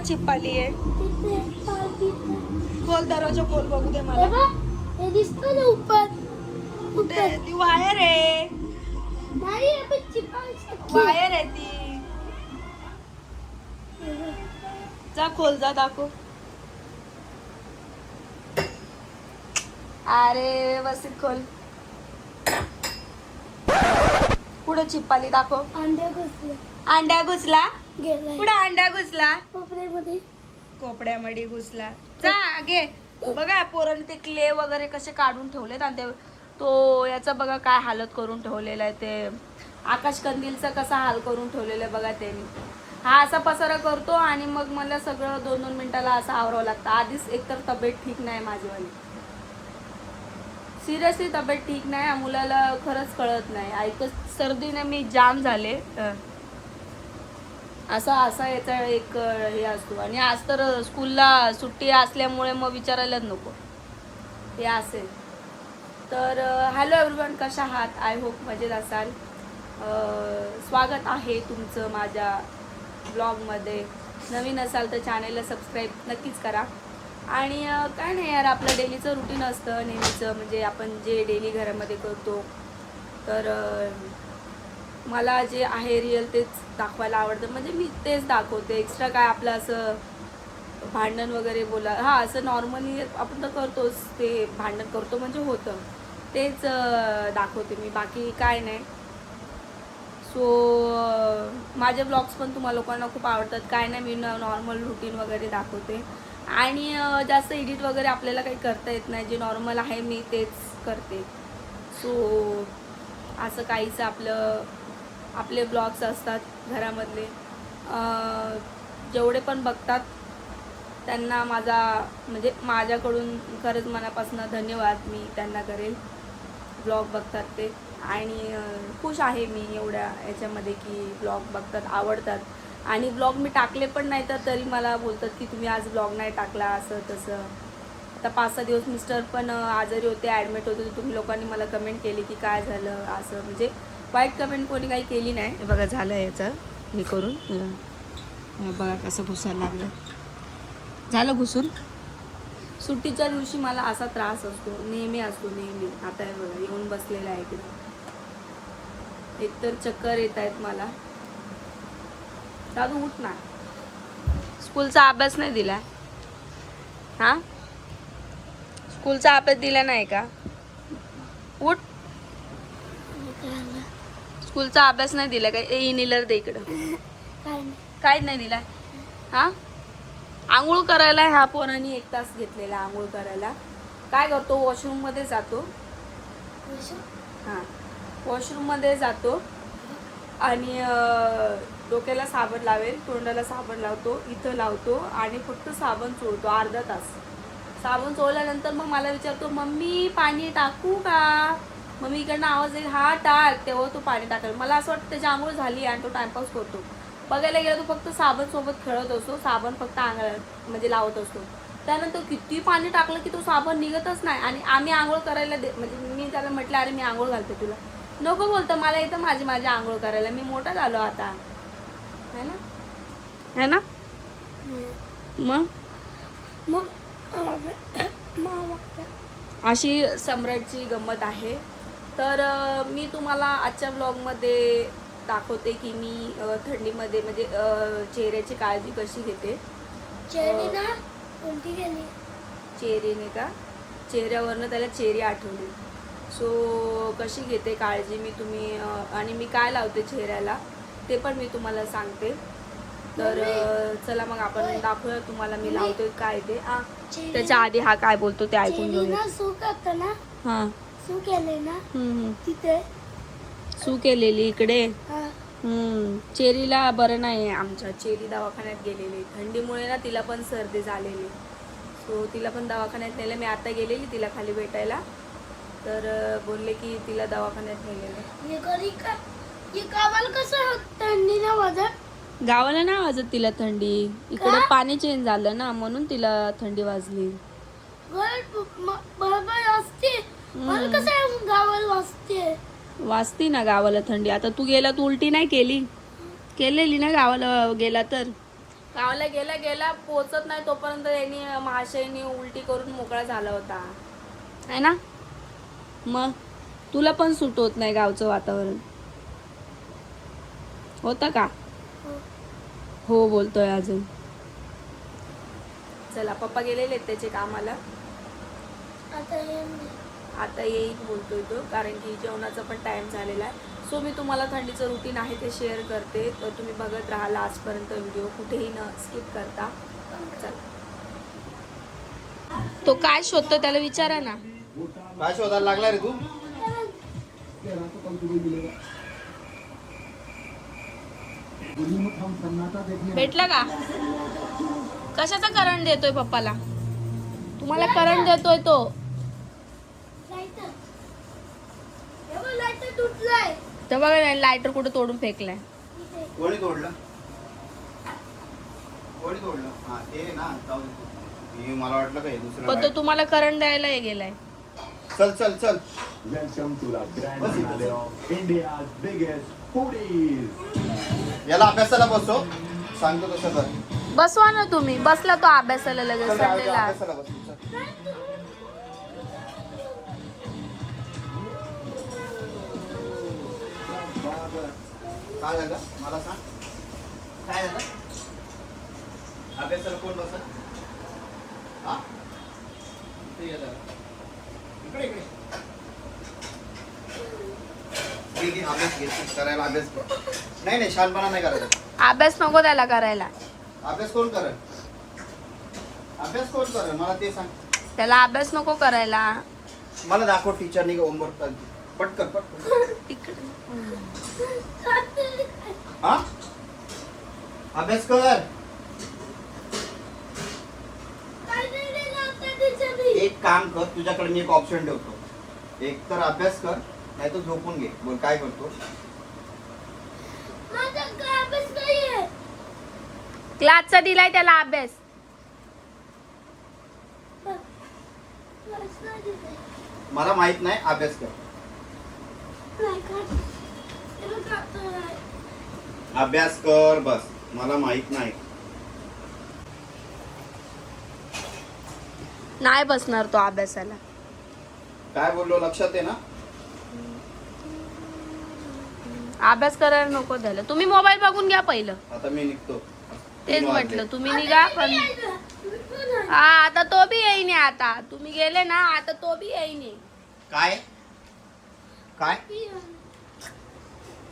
कुठं चिप्पाली आहे. खोल दरवाजा खोल बघू दे मला. हे दिसतं ना उपर. कुठे ती वायर आहे. वायर आहे ती. जा खोल जा दाखव. अरे व्यवस्थित खोल. पुढे चिप्पाली? दाखव. अंडे घुसले अंड्या घुसला? गेलाय. पुढे अंड्या घुसला? कोपऱ्यामध्ये. कोपड्यामध्ये घुसला. जा घे. बघा पोरांनी ते क्ले वगैरे कसे काढून ठेवलेत आणि ते तो याचा बघा काय हालत करून ठेवलेला आहे ते. आकाश कंदीलचा कसा हाल करून ठेवलेला आहे बघा त्यांनी. हा असा पसारा करतो आणि मग मला सगळं दोन दोन मिनिटाला असं आवरावं लागतं. आधीच एकतर तब्येत ठीक नाही माझीवाली. सिरियसली तब्येत ठीक नाही मुलाला खरंच कळत नाही. ऐकत सर्दीने मी जाम झाले. असा असा याचा एक हे असतो. आणि आज तर स्कूलला सुट्टी असल्यामुळे मग विचारायलाच नको. हे असेल. तर हॅलो एव्हरीवन कशा आहात? आय होप मजेत असाल. स्वागत आहे तुमचं माझ्या ब्लॉगमध्ये. नवीन असाल तर चॅनेलला सबस्क्राईब नक्कीच करा. आणि काय नाही यार आपलं डेलीचं रुटीन असतं. नेहमीचं म्हणजे आपण जे डेली घरामध्ये करतो. तर मला जे आहे रिअल तेच दाखवायला आवडतं. म्हणजे मी तेच दाखवते. एक्स्ट्रा काय आपलं असं भांडण वगैरे बोला हां असं नॉर्मली आपण तर करतोच. ते भांडण करतो म्हणजे होतं. तेच दाखवते मी. बाकी काय नाही. सो माझे ब्लॉग्स पण तुम्हाला लोकांना खूप आवडतात. काय नाही मी नॉर्मल रुटीन वगैरे दाखवते. आणि जास्त एडिट वगैरे आपल्याला काही करता येत नाही. जे नॉर्मल आहे मी तेच करते. सो असं काहीच आपलं आपले ब्लॉग्स असतात घरामधले. जेवढे पण बघतात त्यांना माझा म्हणजे माझ्याकडून खरंच मनापासून धन्यवाद मी त्यांना करेल ब्लॉग बघतात ते. आणि खुश आहे मी एवढ्या याच्यामध्ये की ब्लॉग बघतात आवडतात. आणि ब्लॉग मी टाकले पण नाही तर तरी मला बोलतात की तुम्ही आज ब्लॉग नाही टाकला असं तसं. आता पाच सहा दिवस मिस्टर पण आजारी होते ॲडमिट होते तुम्ही लोकांनी मला कमेंट केली की काय झालं असं. म्हणजे वाईट कमेंट कोणी काही केली नाही. बघा झालं याचं. हे करून. बघा कसं घुसायला लागलं. झालं घुसून? सुट्टीच्या दिवशी मला असा त्रास असतो. नेहमी असतो नेहमी. आता हे बघा येऊन बसलेला आहे इकडे. एकतर चक्कर येत आहेत मला. दादू उठ ना स्कूलचा अभ्यास नाही दिला हा? स्कूलचा अभ्यास दिला नाही का? उठ. स्कूलचा अभ्यास नाही दिला का? ए इनिलर दे इकडं. काय नाही काहीच नाही दिला. हा? आंघोळ करायला ह्या पोरांनी एक तास घेतलेला आंघोळ करायला. काय करतो? वॉशरूममध्ये जातो. हा. वॉशरूममध्ये जातो. आणि डोक्याला साबण लावेल तोंडाला साबण लावतो इथं लावतो आणि फक्त साबण चोळतो अर्धा तास. साबण चोळल्यानंतर मग मला विचारतो मम्मी पाणी टाकू का? मग मी इकडनं आवाज येईल हा टाक. तेव्हा तो पाणी टाकेल. मला असं वाटतं त्याची आंघोळ झाली आणि तो टाइमपास करतो. बघायला गेला तो फक्त साबण सोबत खेळत असतो साबण फक्त आंघोळ म्हणजे लावत असतो. त्यानंतर किती पाणी टाकलं की तो साबण निघतच नाही आणि आम्ही आंघोळ करायला दे म्हणजे मी त्याला म्हटलं अरे मी आंघोळ घालते तुला. नको बोलतं मला येतं माझी माझी आंघोळ करायला. मी मोठा झालो आता. है ना? है ना? मग? मग अशी सम्राटची गंमत आहे. तर मी तुम्हाला आजच्या ब्लॉगमध्ये दाखवते की मी थंडीमध्ये म्हणजे चेहऱ्याची काळजी कशी घेते. चेहरीने का? चेहऱ्यावरनं त्याला चेहरी आठवली. सो कशी घेते काळजी मी तुम्ही आणि मी काय लावते चेहऱ्याला ते पण मी तुम्हाला सांगते. तर चला मग आपण दाखवूया तुम्हाला मी लावते काय ते. त्याच्या आधी हा काय बोलतो ते ऐकून घेऊया. ना सू करतं ना? हां. सू केले ना? हम्म, हम्म. तिथे? सू केलेली इकडे. हा. हम्म. चेरीला बरं नाही आहे आमच्या. चेरी दवाखान्यात गेलेली थंडीमुळे ना तिला पण सर्दी झालेली सो तिला पण दवाखान्यात नेलं. मी आता गेलेली तिला खाली भेटायला. तर बोलले की तिला दवाखान्यात नेलेलं कसं होत थंडी ना वाजत? गावाला नाही वाजत तिला थंडी. इकडे? पाणी चेंज झालं ना म्हणून तिला थंडी वाजली. वाजती. ना गावाला थंडी. आता तू गेला तू उलटी नाही केली. केलेली ना गावाला गेला तर? गावाला गेला गेला पोचत नाही तोपर्यंत यांनी महाशयनी उलटी करून मोकळा झाला होता. है ना? मग? तुला पण सूट होत नाही गावचं वातावरण. होतं का? हो बोलतोय अजून. चला पप्पा गेलेले आहेत त्याचे कामाला. आता हे नाही. आता येईल बोलतोय तो कारण की जेवणाचा पण टाइम झालेला आहे. सो मी तुम्हाला थंडीचं रुटीन आहे ते शेअर करते. तर तुम्ही बघत राहा लास्टपर्यंत व्हिडिओ कुठेही न स्किप करता. चला. तो काय शोधतो त्याला विचारा ना. काय शोधायला लागला रे तू? भेटला का कशाचा करंट देतोय पप्पाला तुम्हाला करंट देतोय तो बघ, बघा लायटर कुठे तोडून फेकलाय. कोणी तोडलं कोणी तोडलं हा ते ना जाऊ दे. मला वाटलं काय दुसरं पण तो काय. तुम्हाला करंट द्यायला गेलाय चल चल चल. To the grand finale of India's biggest foodies. याला अभ्यासाला बसव. सांगतो तसं कर. बसवा ना तुम्ही. बसला तो अभ्यासाला लगेच चल राहू दे, संडेला अभ्यासाला बस चल. काय झालं? मला सांग. काय झालं? अभ्यासाला कोण बसत हा? जरा. इकडे इकडे. अभ्यास घे तू करायला अभ्यास कर. नाही नाही शानपणा नाही करायचा. अभ्यास नको त्याला करायला. अभ्यास कोण करेल? अभ्यास कोण करेल? मला ते सांग. त्याला अभ्यास नको करायला. मला दाखव टीचरनी होमवर्क पटकन पटकन. तिकडे. हा? अभ्यास कर काय नाही दिलं आता टीचरनी. एक काम कर तुझ्याकडे मी एक ऑप्शन ठेवतो. एक तर अभ्यास कर नाही तर झोपून घे. बोल काय करतो. क्लासचा दिलाय त्याला अभ्यास. मला माहीत नाही अभ्यास कर. अभ्यास कर बस. मला माहीत नाही. नाही बसणार तो अभ्यासाला काय बोललो लक्षात आहे ना अभ्यास करायला नको द्यायला तुम्ही मोबाईल बघून घ्या पहिलं आता मी निघतो तेच तीन वाजले. म्हटलं तुम्ही निघा पण. हा आता तो बी येईने आता तुम्ही गेले ना आता तो बी येईने काय काय.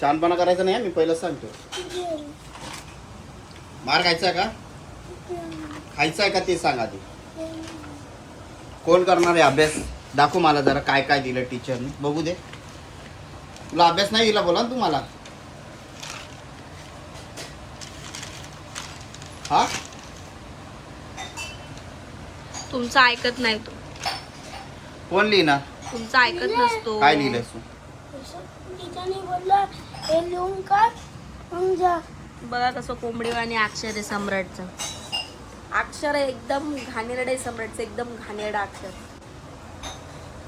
शानपणा करायचा नाही हं, मी पहिलं सांगतो. मार खायचा का. खायचा आहे का ते सांग आधी आहे. कोण करणार आहे अभ्यास? दाखव मला जरा काय काय दिलं टीचरने बघू दे. तुला अभ्यास नाही दिला बोला ना तू मला हा? तुमचं ऐकत नाही तो. कोण लिहिणार? तुमचं ऐकत नसतो. काय लिहिलंयस तू? टीचरनी बोलला हे लिहून काढ मग जा. बघा कसं कोंबडीवाणी अक्षर आहे सम्राटचं. अक्षर एकदम घाणेरडं आहे सम्राटचं एकदम घाणेरडं अक्षर.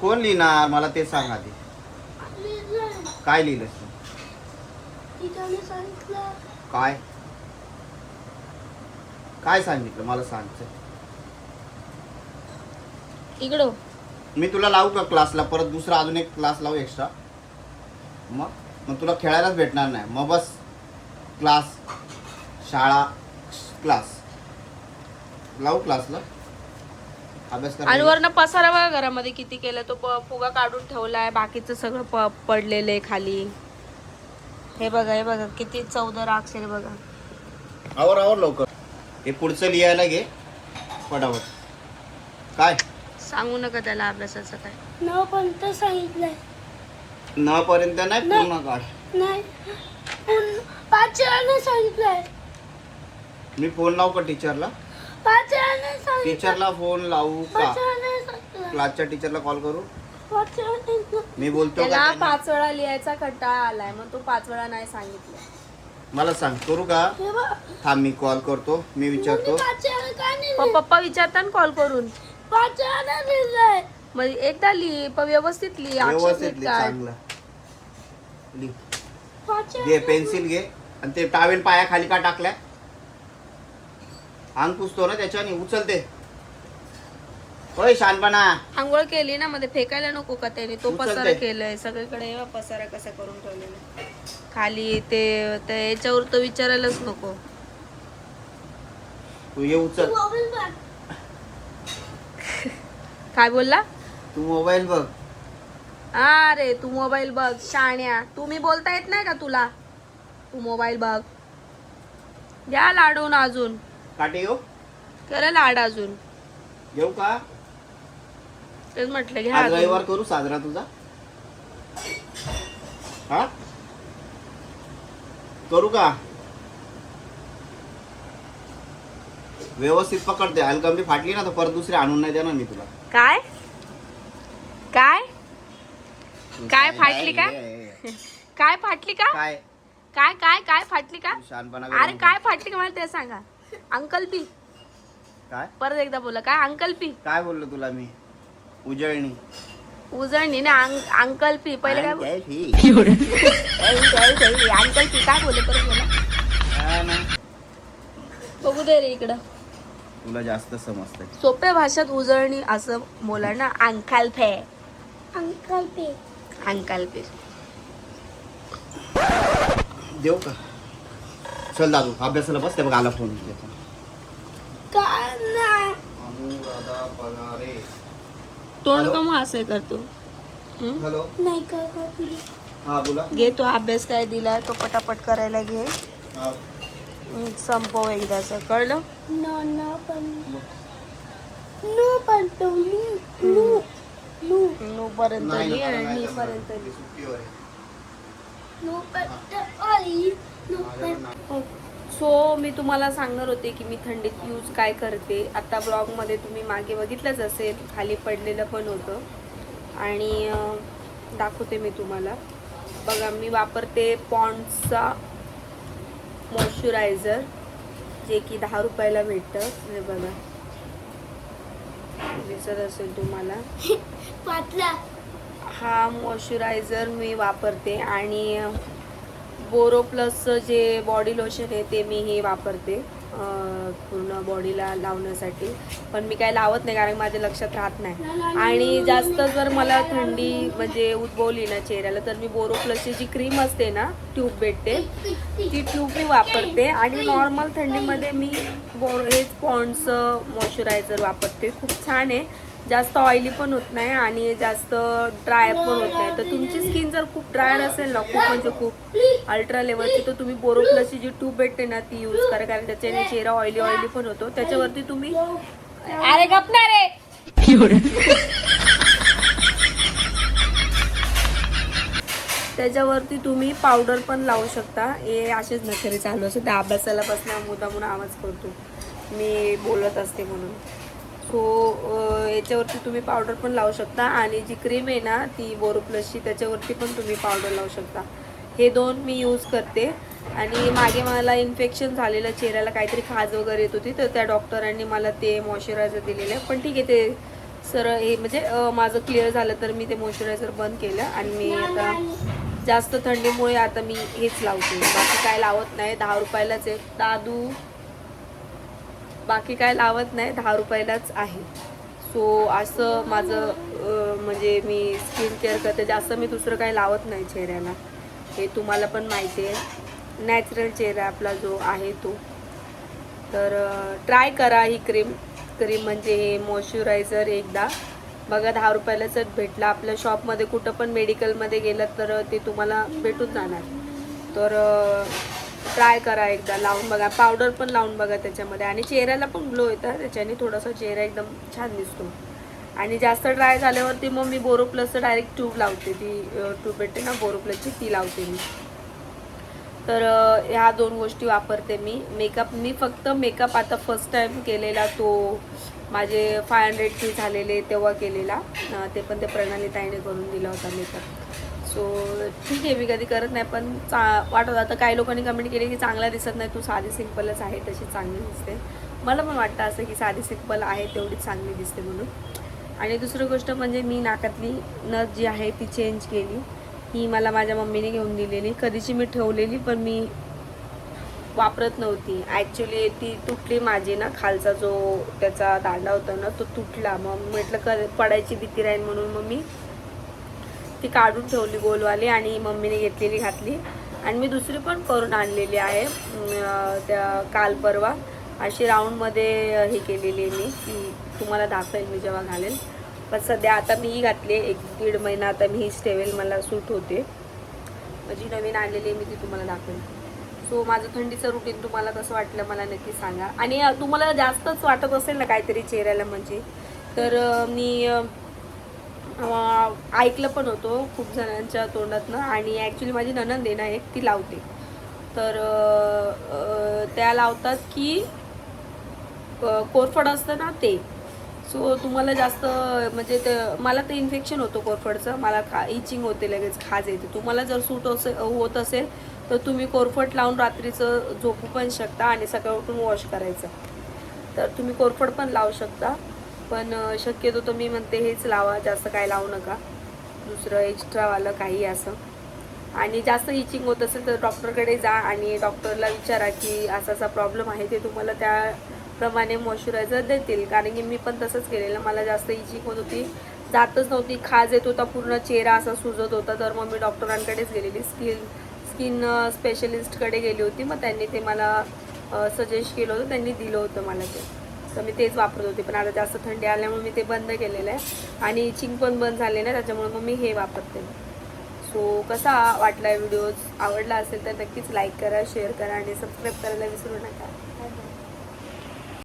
कोण लिहिणार? मला ते सांग आधी. काय सांगितलं. काय? काय सांगितलं? मला सांग चल. इकडं. मी तुला लावू का क्लासला? परत दुसरा अजून एक क्लास लावू एक्स्ट्रा? मग? मग तुला खेळायलाच भेटणार नाही. मग बस. क्लास. शाळा. क्लास. लावू क्लासला? अभ्यास आणि वरनं पसारा बघा घरामध्ये किती केलं. तो प- फुगा काढून ठेवलाय. बाकीचं सगळं प पडलेलं आहे खाली. हे बघा हे बघा किती चौदा अक्षर बघा. आवर आवर लवकर. हे पुढचं लिहायला घे. फटाफट. काय? सांगू नका त्याला अभ्यासाचं काय. न पण तर सांगितलंय न पर्यंत नाही पूर्ण काढ. नाही. पूर्ण पाच सांगितलंय. मी फोन लावू का टीचरला? टीचरला फोन लावू का? क्लासच्या टीचरला कॉल करू? मी बोलतो का त्याला? पाच वेळा लिहायचा कंटाळा आलाय मग तो पाच वेळा नाही सांगितलं. मला सांग करू का? हे थांब मी कॉल करतो मी विचारतो. मग? पप्पा विचारतात कॉल करून. मग एकदा लिही पण व्यवस्थित लिही अक्षर व्यवस्थित नीट लिह काढ. चांगलं. लिह. पाच घे पेन्सिल घे. आणि ते टावेल पायाखाली का टाकलाय? अंग पुसतो ना त्याच्याने उचलते. होय शानपणा. आंघोळ केली ना मध्ये फेकायला नको का त्याने? तो उचलते. पसारा केलाय सगळीकडे हे पसारा कसा करून ठेवलेला. खाली ते ते याच्यावर तर विचारायलाच नको. तू ये उचल. काय बोलला? तू मोबाईल बघ. अरे तू मोबाईल बघ शाण्या. तुम्ही बोलता येत नाही का तुला? तू मोबाईल बघ. घ्या लाडून अजून. काटे येऊ? करा लाड अजून. येऊ का? तेच म्हटलं घ्या आज अजून. रविवार करू साजरा तुझा? हा? करू का? व्यवस्थित पकडते हलकंबी फाटली ना तर परत दुसरी आणून नाही देणार मी तुला. काय? काय? काय फाटली का? काय फाटली का? काय? काय काय काय फाटली का? शानपणा अरे काय फाटली का? मला ते सांगा. Uncle P. काय? परत एकदा बोला. काय अंकल पी? काय बोललो तुला मी? उजळणी. उजळणी ना अंक- अंकल पी पहिले काय बोल-? Uncle P. काय बोलले परत बोला. हा ना. बघू दे रे इकडं. तुला जास्त समजतंय. सोप्या भाषेत उजळणी असं बोला ना अंकल फे अंकल पे. अंकल पे. देऊ का? चल दादू अभ्यासाला बस ते बघ आला फोन. काय नाही अनुराधा पगारे. तोंड हॅलो? कम असं करतो हं? हॅलो नाही का का तुला हा बोला घे तो अभ्यास काय दिला तो पटापट करायला घे हा. हं, संपव एकदाच कळलं No, no, पण नो पण तो नो नो नो नऊ पर्यंत नाही ना, आणि नाही. पर्यंत सुट्टीवर आहे. पण पण नाही. सो मी तुम्हाला सांगणार होते की मी थंडीत यूज काय करते. आता ब्लॉगमध्ये तुम्ही मागे बघितलंच असेल खाली पडलेलं पण होतं. आणि दाखवते मी तुम्हाला. बघा मी वापरते पॉन्ड्सचा मॉइश्चरायझर जे की दहा रुपयाला भेटतं. हे बघा. दिसत असेल तुम्हाला. हा मॉइश्चरायझर मी वापरते. आणि बोरो प्लसचं जे बॉडी लोशन आहे ते मी हे वापरते पूर्ण बॉडीला लावण्यासाठी. पण मी काय लावत नाही कारण माझ्या लक्षात राहत नाही. आणि जास्त जर मला थंडी म्हणजे उद्भवली ना चेहऱ्याला तर मी बोरो प्लसची जी क्रीम असते ना ट्यूब भेटते ती ट्यूब मी वापरते. आणि नॉर्मल थंडीमध्ये मी बोर हे पॉन्ड्सचं मॉइश्चरायझर वापरते. खूप छान आहे. जास्त ऑइली पण होत नाही आणि जास्त ड्राय पण होत नाही. तर तुमची स्किन जर खूप ड्रायर असेल ना खूप म्हणजे खूप अल्ट्रा लेवलची तर तुम्ही बोरोप्लसची जी ट्यूब भेटते ना ती यूज करा. कारण त्याच्याने चेहरा ऑइली ऑइली पण होतो. त्याच्यावरती तुम्ही अरे गपना रे. त्याच्यावरती तुम्ही पावडर पण लावू शकता. हे असेच नखरे चालू असते त्या अभ्यासाला बसण्या मुद्दा म्हणून आवाज करतो. मी बोलत असते म्हणून. हो, सो याच्यावरती तुम्ही पावडर पण लावू शकता आणि जी क्रीम आहे ना ती बोरोप्लसची त्याच्यावरती पण तुम्ही पावडर लावू शकता. हे दोन मी यूज करते. आणि मागे मला इन्फेक्शन झालेलं चेहऱ्याला काहीतरी खाज वगैरे येत होती तर त्या डॉक्टरांनी मला ते मॉइश्चरायझर दिलेलं आहे. पण ठीक आहे ते सर हे म्हणजे माझं क्लिअर झालं तर मी ते मॉइश्चरायझर बंद केलं आणि मी आता जास्त थंडीमुळे आता मी हेच लावते. बाकी काय लावत नाही. दहा रुपयालाच आहे. दादू बाकी काय लावत नाही दहा रुपयालाच आहे. सो असं माझं म्हणजे मी स्किन केअर करते. जास्त मी दुसरं काही लावत नाही चेहऱ्याला. हे तुम्हाला पण माहिती आहे. नॅचरल चेहरा आपला जो आहे तो. तर ट्राय करा ही क्रीम क्रीम म्हणजे हे मॉइश्चरायझर एकदा. बघा दहा रुपयालाच भेटला. आपल्या शॉपमध्ये कुठं पण मेडिकलमध्ये गेलं तर ते तुम्हाला भेटून जाणार. तर ट्राय करा एकदा लावून बघा. पावडर पण लावून बघा त्याच्यामध्ये. आणि चेहऱ्याला पण ग्लो येतं त्याच्याने थोडासा चेहरा एकदम छान दिसतो. आणि जास्त ड्राय झाल्यावरती मग मी बोरो प्लसचं डायरेक्ट ट्यूब लावते. ती ट्यूब भेटते ना बोरो प्लसची ती लावते मी. तर ह्या दोन गोष्टी वापरते मी. मेकअप मी फक्त मेकअप आता फर्स्ट टाईम केलेला तो माझे फाय हंड्रेडची झालेले तेव्हा केलेला. ते पण ते प्रणाली ताईने करून दिला होता मेकअप सो ठीक आहे मी कधी करत नाही पण चा वाटत आता काही लोकांनी कमेंट केली की चांगला दिसत नाही तू साधी सिंपलच आहे तशी चांगली दिसते. मला पण वाटतं असं की साधी सिंपल आहे तेवढीच चांगली दिसते म्हणून. आणि दुसरी गोष्ट म्हणजे मी नाकातली नथ जी आहे ती चेंज केली. ही मला माझ्या मम्मीने घेऊन दिलेली. कधीची मी ठेवलेली पण मी वापरत नव्हती. ॲक्च्युली ती तुटली माझी ना खालचा जो त्याचा दांडा होता ना तो तुटला. मग म्हटलं क पडायची भीती राहील म्हणून मग मी ती काढून ठेवली गोलवाली आणि मम्मीने घेतलेली घातली. आणि मी दुसरी पण करून आणलेली आहे त्या काल परवा. अशी राऊंडमध्ये हे केलेली आहे मी की तुम्हाला दाखवेल मी जेव्हा घालेल. पण सध्या आता मी ही घातली एक दीड महिना आता मी हीच ठेवेल मला सूट होते. जी नवीन आणलेली आहे मी ती तुम्हाला दाखवेल. सो माझं थंडीचं रुटीन तुम्हाला कसं वाटलं मला नक्की सांगा. आणि तुम्हाला जास्तच वाटत असेल ना काहीतरी चेहऱ्याला म्हणजे तर मी ऐकलं पण होतो खूप जणांच्या तोंडातनं. आणि ॲक्च्युली माझी ननंद आहे ना एक ती लावते. तर त्या लावतात की कोरफड असतं ना ते. सो तुम्हाला जास्त म्हणजे ते मला तर इन्फेक्शन होतं कोरफडचं. मला खा इचिंग होते लगेच खाज येते. तुम्हाला जर सूट असे होत असेल तर तुम्ही कोरफड लावून रात्रीचं झोपू पण शकता आणि सकाळी उठून वॉश करायचं. तर तुम्ही कोरफड पण लावू शकता. पण शक्यतो तर मी म्हणते हेच लावा जास्त काय लावू नका. दुसरं एक्स्ट्रावालं काही असं. आणि जास्त इचिंग होत असेल तर डॉक्टरकडे जा आणि डॉक्टरला विचारा की असा असा प्रॉब्लेम आहे ते तुम्हाला त्याप्रमाणे मॉइश्चरायझर देतील. कारण की मी पण तसंच केलेलं. मला जास्त इचिंग होत होती. जातच नव्हती. खाज येत होता पूर्ण चेहरा असा सुजत होता. तर मग मी डॉक्टरांकडेच गेलेली. स्किन स्किन स्पेशलिस्टकडे गेली होती. मग त्यांनी ते मला सजेस्ट केलं होतं. त्यांनी दिलं होतं मला ते. तर मी तेच वापरत होते पण आता जास्त थंडी आल्यामुळे मी ते बंद केलेलं आहे. आणि इचिंग पण बंद झाले ना त्याच्यामुळे मग मी हे वापरते. सो कसा वाटला व्हिडिओ आवडला असेल तर नक्कीच लाईक करा शेअर करा आणि सबस्क्राईब करायला विसरू नका.